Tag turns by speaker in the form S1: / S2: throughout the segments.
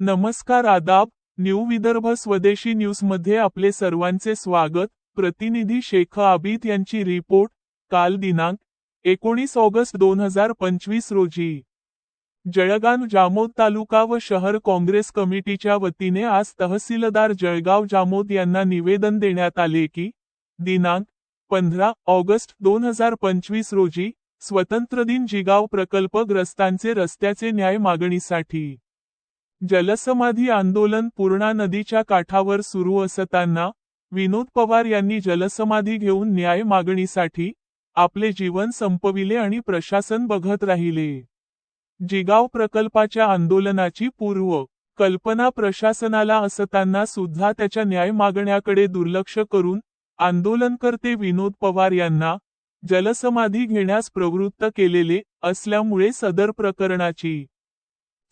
S1: नमस्कार आदाब न्यू विदर्भ स्वदेशी न्यूजमध्ये आपले सर्वांचे स्वागत. प्रतिनिधी शेख आबिद यांची रिपोर्ट काल दिनांक एकोणीस ऑगस्ट दोन हजार पंचवीस रोजी. जळगाव जामोद तालुका व शहर काँग्रेस कमिटीच्या वतीने आज तहसीलदार जळगाव जामोद यांना निवेदन देण्यात आले की दिनांक पंधरा ऑगस्ट दोन हजार पंचवीस रोजी स्वतंत्र दिन जिगाव प्रकल्पग्रस्तांचे रस्त्याचे न्याय मागणीसाठी. जलसमाधी आंदोलन पूर्णा नदीच्या काठावर सुरू असताना विनोद पवार यांनी जलसमाधी घेऊन न्याय मागणीसाठी आपले जीवन संपविले आणि प्रशासन बघत राहिले. जिगाव प्रकल्पाच्या आंदोलनाची पूर्व कल्पना प्रशासनाला असताना सुद्धा त्याच्या न्याय मागण्याकडे दुर्लक्ष करून आंदोलनकर्ते विनोद पवार यांना जलसमाधी घेण्यास प्रवृत्त केलेले असल्यामुळे सदर प्रकरणाची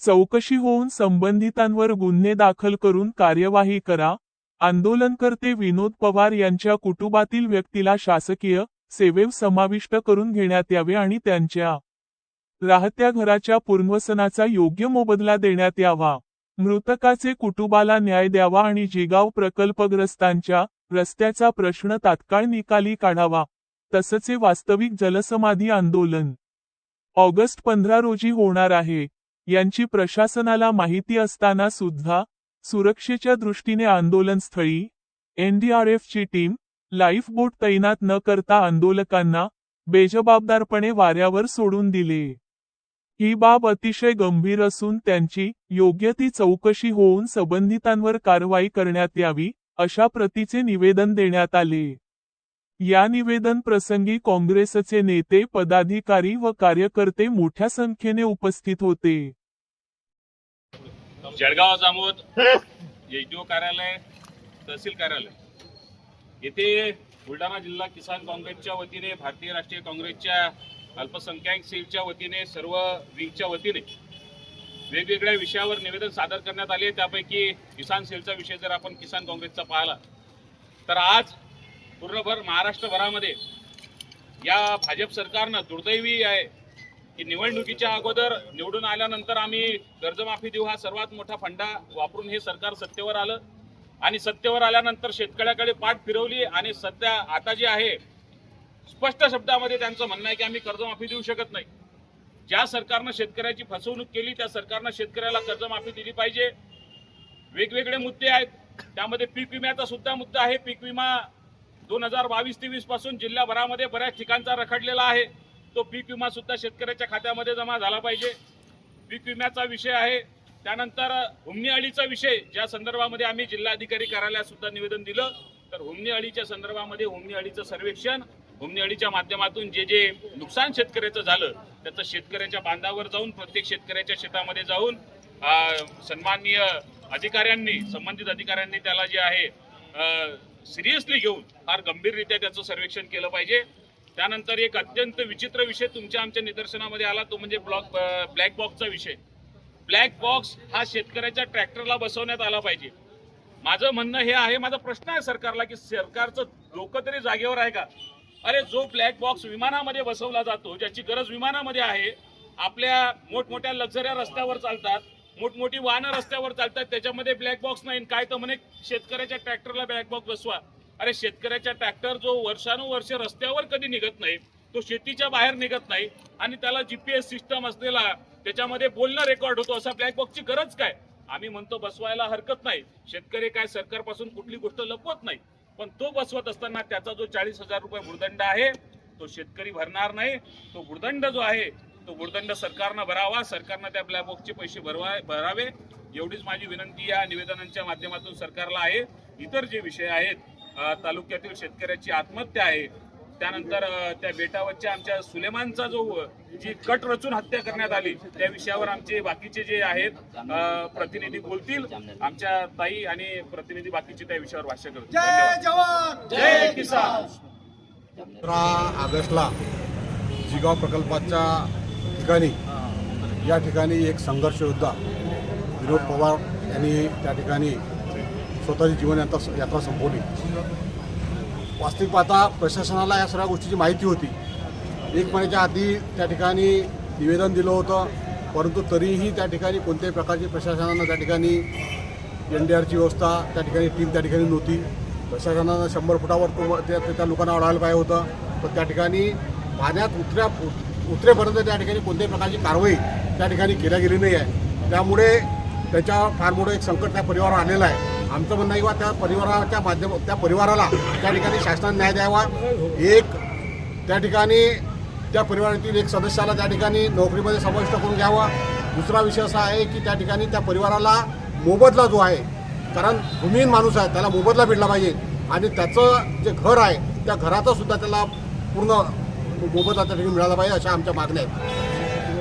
S1: चौकशी होऊन संबंधितांवर गुन्हे दाखल करून कार्यवाही करा. आंदोलनकर्ते विनोद पवार यांच्या कुटुंबातील व्यक्तीला शासकीय सेवेव समाविष्ट करून घेण्यात यावे आणि त्यांच्या राहत्या घराच्या पुनर्वसनाचा योग्य मोबदला देण्यात यावा. मृतकाचे कुटुंबाला न्याय द्यावा आणि जिगाव प्रकल्पग्रस्तांच्या रस्त्याचा प्रश्न तात्काळ निकाली काढावा. तसचे वास्तविक जलसमाधी आंदोलन ऑगस्ट पंधरा रोजी होणार आहे. यांची प्रशासनाला माहिती असताना सुद्धा सुरक्षेच्या दृष्टीने आंदोलनस्थळी एनडीआरएफची टीम लाईफ बोट तैनात न करता आंदोलकांना बेजबाबदारपणे वाऱ्यावर सोडून दिले. ही बाब अतिशय गंभीर असून त्यांची योग्य ती चौकशी होऊन संबंधितांवर कारवाई करण्यात यावी अशा प्रतीचे निवेदन देण्यात आले. या निवेदन प्रसंगी काँग्रेसचे नेते पदाधिकारी व कार्यकर्ते मोठ्या संख्येने उपस्थित होते.
S2: जळगाव जामोद एचडीओ कार्यालय तहसील कार्यालय. येथे बुलढाणा जिल्हा किसान काँग्रेसच्या वतीने भारतीय राष्ट्रीय काँग्रेसच्या अल्पसंख्याक सेलच्या वतीने सर्व विंगच्या वतीने वेगवेगळ्या विषयावर निवेदन सादर करण्यात आले. त्यापैकी किसान सेलचा विषय जर आपण किसान काँग्रेसचा पाहिला तर आज पूर्णभर महाराष्ट्रभरामध्ये या भाजप सरकारनं दुर्दैवी आहे की निवडणुकीच्या अगोदर निवडून आल्यानंतर आम्ही कर्जमाफी देऊ हा सर्वात मोठा फंडा वापरून हे सरकार सत्तेवर आलं. आणि सत्तेवर आल्यानंतर शेतकऱ्याकडे पाठ फिरवली आणि सध्या आता जे आहे स्पष्ट शब्दामध्ये त्यांचं म्हणणं आहे की आम्ही कर्जमाफी देऊ शकत नाही. ज्या सरकारनं शेतकऱ्याची फसवणूक केली त्या सरकारनं शेतकऱ्याला कर्जमाफी दिली पाहिजे. वेगवेगळे मुद्दे आहेत. त्यामध्ये पीक विम्याचा सुद्धा मुद्दा आहे. पीक विमा दोन हजार बावीस तेवीसपासून जिल्ह्याभरामध्ये बऱ्याच ठिकाणचा रखडलेला आहे. तो पीक विमा सुद्धा शेतकऱ्याच्या खात्यामध्ये जमा झाला पाहिजे. पीक विम्याचा विषय आहे. त्यानंतर हुमणी अळीचा विषय ज्या संदर्भामध्ये आम्ही जिल्हाधिकारी कार्यालयात सुद्धा निवेदन दिलं तर हुमणी अळीच्या संदर्भामध्ये हुमणी अळीचं सर्वेक्षण हुमणी अळीच्या माध्यमातून जे जे नुकसान शेतकऱ्याचं झालं त्याचं शेतकऱ्याच्या बांधावर जाऊन प्रत्येक शेतकऱ्याच्या शेतामध्ये जाऊन सन्माननीय अधिकाऱ्यांनी संबंधित अधिकाऱ्यांनी त्याला जे आहे सिरियसली घेऊन फार गंभीररित्या त्याचं सर्वेक्षण केलं पाहिजे. त्यानंतर एक अत्यंत विचित्र विषय तुमच्या आमच्या निदर्शनामध्ये आला तो म्हणजे ब्लॉक ब्लॅक बॉक्सचा विषय. ब्लॅक बॉक्स हा शेतकऱ्याच्या ट्रॅक्टरला बसवण्यात आला पाहिजे. माझं म्हणणं हे आहे माझा प्रश्न आहे सरकारला की सरकारचं डोकं तरी जागेवर आहे का? अरे जो ब्लॅक बॉक्स विमानामध्ये बसवला जातो ज्याची गरज विमानामध्ये आहे आपल्या मोठमोठ्या लक्झऱ्या रस्त्यावर चालतात मोठमोठी वाहनं रस्त्यावर चालतात त्याच्यामध्ये ब्लॅक बॉक्स नाही. काय तर म्हणे शेतकऱ्याच्या ट्रॅक्टरला ब्लॅक बॉक्स बसवा. अरे शेतकऱ्याच्या ट्रॅक्टर जो वर्षानुवर्ष रस्त्यावर कधी निघत नाही तो शेतीच्या बाहेर निघत नाही आणि त्याला जीपीएस सिस्टम असलेला त्याच्यामध्ये बोलणं रेकॉर्ड होतो असा ब्लॅक बॉक्सची गरज काय? आम्ही म्हणतो बसवायला हरकत नाही. शेतकरी काय सरकारपासून कुठली गोष्ट लपवत नाही. पण तो बसवत असताना त्याचा जो चाळीस हजार रुपये भूर्दंड आहे तो शेतकरी भरणार नाही. तो भूर्दंड जो आहे तो भूर्दंड सरकारनं भरावा सरकारनं त्या ब्लॅक बॉक्सचे पैसे भरवा भरावे. एवढीच माझी विनंती या निवेदनांच्या माध्यमातून सरकारला आहे. इतर जे विषय आहेत तालुक्यातील शेतकऱ्याची आत्महत्या आहे त्यानंतर त्या बेटावरच्या आमच्या सुलेमानचा जो जी कट रचून हत्या करण्यात आली त्या विषयावर आमचे बाकीचे जे आहेत प्रतिनिधी बोलतील. आमच्या ताई आणि प्रतिनिधी बाकीचे त्या विषयावर भाष्य करतील.
S3: जय
S2: धन्यवाद.
S3: जवान!
S2: जय किसान!
S3: पंधरा ऑगस्टला जिगाव प्रकल्पाच्या ठिकाणी या ठिकाणी एक संघर्ष योद्धा विनोद पवार यांनी त्या ठिकाणी स्वतःची जीवन यात्रा यात्रा संपवली. वास्तविक पाहता प्रशासनाला या सगळ्या गोष्टीची माहिती होती. एक महिन्याच्या आधी त्या ठिकाणी निवेदन दिलं होतं परंतु तरीही त्या ठिकाणी कोणत्याही प्रकारची प्रशासनानं त्या ठिकाणी एन डी आरची व्यवस्था त्या ठिकाणी टीम त्या ठिकाणी नव्हती. प्रशासनानं शंभर फुटावर तो त्या त्या लोकांना अडवायला पाहिजे होतं. पण त्या ठिकाणी पाण्यात उतऱ्या उतरेपर्यंत त्या ठिकाणी कोणत्याही प्रकारची कारवाई त्या ठिकाणी केल्या गेली नाही आहे. त्यामुळे त्याच्या फार मोठं एक संकट त्या परिवारावर आलेलं आहे. आमचं म्हणणं आहे किंवा त्या परिवाराच्या माध्यम त्या परिवाराला त्या ठिकाणी शासनाने न्याय द्यावा. एक त्या ठिकाणी त्या परिवारातील एक सदस्याला त्या ठिकाणी नोकरीमध्ये समाविष्ट करून घ्यावा. दुसरा विषय असा आहे की त्या ठिकाणी त्या परिवाराला मोबदला जो आहे कारण भूमिहीन माणूस आहे त्याला मोबदला भेटला पाहिजे. आणि त्याचं जे घर आहे त्या घराचा सुद्धा त्याला पूर्ण मोबदला त्या ठिकाणी मिळाला पाहिजे अशा आमच्या मागण्या आहेत.